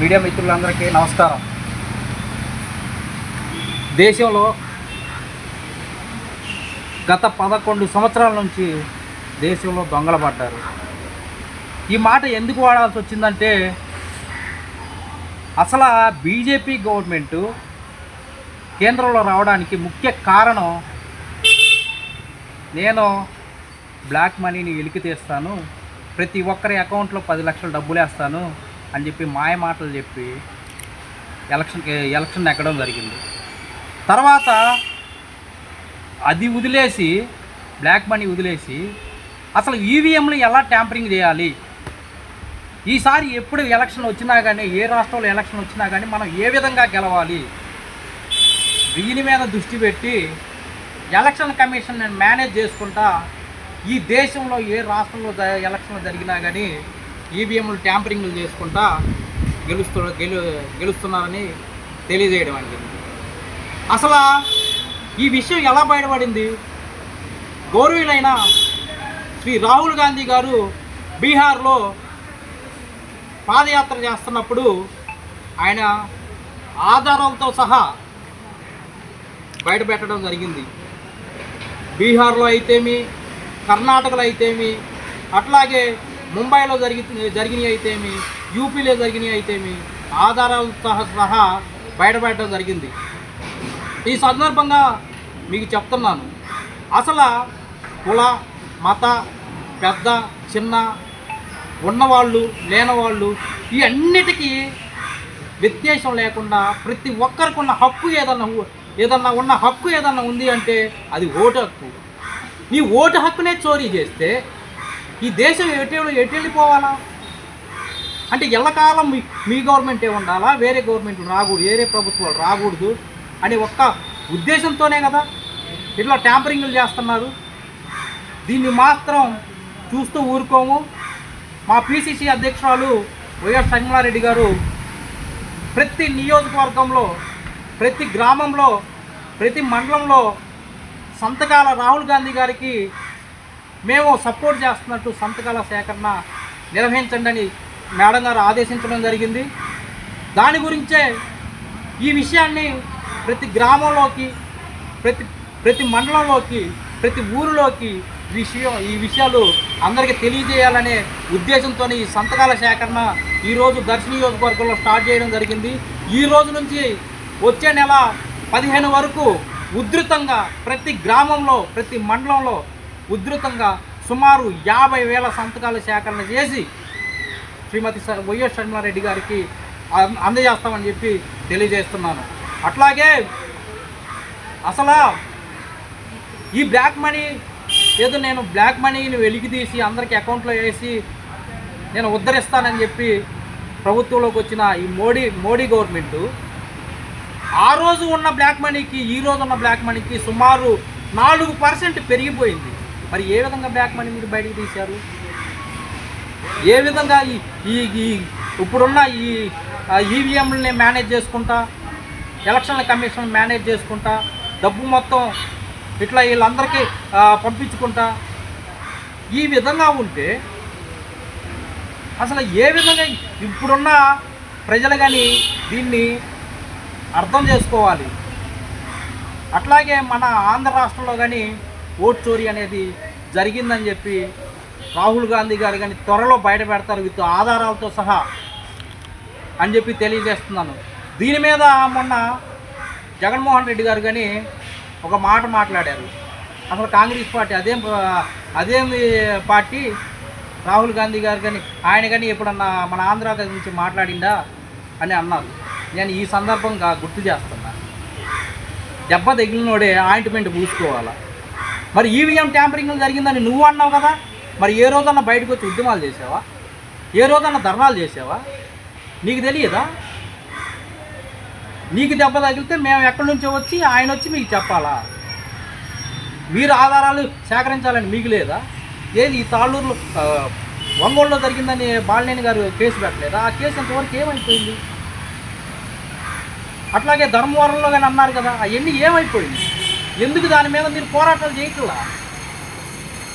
Media మిత్రులందరికీ నమస్కారం. దేశంలో గత పదకొండు సంవత్సరాల నుంచి దేశంలో దొంగలు పడ్డారు. ఈ మాట ఎందుకు వాడాల్సి వచ్చిందంటే అసలు బీజేపీ గవర్నమెంటు కేంద్రంలో రావడానికి ముఖ్య కారణం నేను బ్లాక్ మనీని వెలికి తీస్తాను ప్రతి ఒక్కరి అకౌంట్లో పది లక్షల డబ్బులు వేస్తాను అని చెప్పి మాయ మాటలు చెప్పి ఎలక్షన్ ఎలక్షన్ ఎక్కడం జరిగింది. తర్వాత అది వదిలేసి బ్లాక్ మనీ వదిలేసి అసలు ఈవీఎంలు ఎలా ట్యాంపరింగ్ చేయాలి? ఈసారి ఎప్పుడు ఎలక్షన్ వచ్చినా కానీ ఏ రాష్ట్రంలో ఎలక్షన్ వచ్చినా కానీ మనం ఏ విధంగా గెలవాలి? దీని మీద దృష్టి పెట్టి ఎలక్షన్ కమిషన్ మేనేజ్ చేసుకుంటా ఈ దేశంలో ఏ రాష్ట్రంలో ఎలక్షన్ ఎలక్షన్లు జరిగినా కానీ ఈవీఎంలు ట్యాంపరింగ్లు చేసుకుంటా గెలుస్తు గెలు గెలుస్తున్నారని తెలియజేయడం అండి. అసలు ఈ విషయం ఎలా బయటపడింది? గౌరవులైన శ్రీ రాహుల్ గాంధీ గారు బీహార్లో పాదయాత్ర చేస్తున్నప్పుడు ఆయన ఆధారాలతో సహా బయటపెట్టడం జరిగింది. బీహార్లో అయితేమి కర్ణాటకలో అయితేమి అట్లాగే ముంబైలో జరిగి జరిగినవి అయితేమి యూపీలో జరిగినవి అయితేమి ఆధారాలతో సహా బయటపడటం జరిగింది. ఈ సందర్భంగా మీకు చెప్తున్నాను. అసలు కుల మత పెద్ద చిన్న ఉన్నవాళ్ళు లేనివాళ్ళు ఈ అన్నిటికీ వ్యత్యాసం లేకుండా ప్రతి ఒక్కరికి ఉన్న హక్కు ఏదన్నా ఏదన్నా ఉన్న హక్కు ఏదన్నా ఉంది అంటే అది ఓటు హక్కు. నీ ఓటు హక్కునే చోరీ చేస్తే ఈ దేశం ఎటు ఎటు వెళ్ళిపోవాలా? అంటే ఎల్లకాలం మీ మీ గవర్నమెంటే ఉండాలా? వేరే గవర్నమెంట్ రాకూడదు వేరే ప్రభుత్వాలు రాకూడదు అనే ఒక్క ఉద్దేశంతోనే కదా ఇట్లా ట్యాంపరింగ్లు చేస్తున్నారు. దీన్ని మాత్రం చూస్తూ ఊరుకోము. మా పిసిసి అధ్యక్షురాలు వైఎస్ సంగమారెడ్డి గారు ప్రతి నియోజకవర్గంలో ప్రతి గ్రామంలో ప్రతి మండలంలో సంతకాల రాహుల్ గాంధీ గారికి మేము సపోర్ట్ చేస్తున్నట్టు సంతకాల సేకరణ నిర్వహించండి అని మేడం గారు ఆదేశించడం జరిగింది. దాని గురించే ఈ విషయాన్ని ప్రతి గ్రామంలోకి ప్రతి ప్రతి మండలంలోకి ప్రతి ఊరిలోకి విషయం ఈ విషయాలు అందరికీ తెలియజేయాలనే ఉద్దేశంతో ఈ సంతకాల సేకరణ ఈరోజు దర్శి నియోజకవర్గంలో స్టార్ట్ చేయడం జరిగింది. ఈ రోజు నుంచి వచ్చే నెల పదిహేను వరకు ఉధృతంగా ప్రతి గ్రామంలో ప్రతి మండలంలో ఉధృతంగా సుమారు యాభై వేల సంతకాల సేకరణ చేసి శ్రీమతి వైఎస్ షర్మిలారెడ్డి గారికి అందజేస్తామని చెప్పి తెలియజేస్తున్నాను. అట్లాగే అసలు ఈ బ్లాక్ మనీ ఏదో నేను బ్లాక్ మనీని వెలికితీసి అందరికి అకౌంట్లో వేసి నేను ఉద్ధరిస్తానని చెప్పి ప్రభుత్వంలోకి వచ్చిన ఈ మోడీ మోడీ గవర్నమెంట్ ఆ రోజు ఉన్న బ్లాక్ మనీకి ఈ రోజు ఉన్న బ్లాక్ మనీకి సుమారు నాలుగు పర్సెంట్ పెరిగిపోయింది. మరి ఏ విధంగా బ్యాక్ మనీ మీరు బయటకు తీశారు? ఏ విధంగా ఈ ఈ ఇప్పుడున్న ఈ ఈవీఎంలని మేనేజ్ చేసుకుంటా? ఎలక్షన్ల కమిషన్ మేనేజ్ చేసుకుంటా? డబ్బు మొత్తం ఇట్లా వీళ్ళందరికీ పంపించుకుంటా? ఈ విధంగా ఉంటే అసలు ఏ విధంగా ఇప్పుడున్న ప్రజలు కానీ దీన్ని అర్థం చేసుకోవాలి. అట్లాగే మన ఆంధ్ర రాష్ట్రంలో కానీ ఓట్ చోరీ అనేది జరిగిందని చెప్పి రాహుల్ గాంధీ గారు కానీ త్వరలో బయట పెడతారు. విత్ ఆధారాలతో సహా అని చెప్పి తెలియజేస్తున్నాను. దీని మీద మొన్న జగన్మోహన్ రెడ్డి గారు కానీ ఒక మాట మాట్లాడారు. అసలు కాంగ్రెస్ పార్టీ అదేం అదేం పార్టీ రాహుల్ గాంధీ గారు కానీ ఆయన కానీ ఎప్పుడన్నా మన ఆంధ్ర గురించి మాట్లాడిందా అని అన్నారు. నేను ఈ సందర్భంగా గుర్తు చేస్తున్నా. దెబ్బ తగిలినోడే ఆయింట్మెంట్ పూసుకోవాలా మరి ఈవీఎం ట్యాంపరింగ్ జరిగిందని నువ్వు అన్నావు కదా? మరి ఏ రోజన్నా బయటకు వచ్చి ఉద్యమాలు చేసావా? ఏ రోజన్నా ధర్నాలు చేసావా? నీకు తెలియదా? నీకు దెబ్బ తగిలితే మేము ఎక్కడి నుంచో వచ్చి ఆయన వచ్చి మీకు చెప్పాలా? మీరు ఆధారాలు సేకరించాలని మీకు లేదా? ఏది ఈ తాళ్ళూరులో ఒంగోలులో జరిగిందని బాలినేని గారు కేసు పెట్టలేదా? ఆ కేసు ఇంతవరకు ఏమైపోయింది? అట్లాగే ధర్మవరంలో కానీ అన్నారు కదా అవన్నీ ఏమైపోయింది? ఎందుకు దాని మీద మీరు పోరాటాలు చేయట్లా?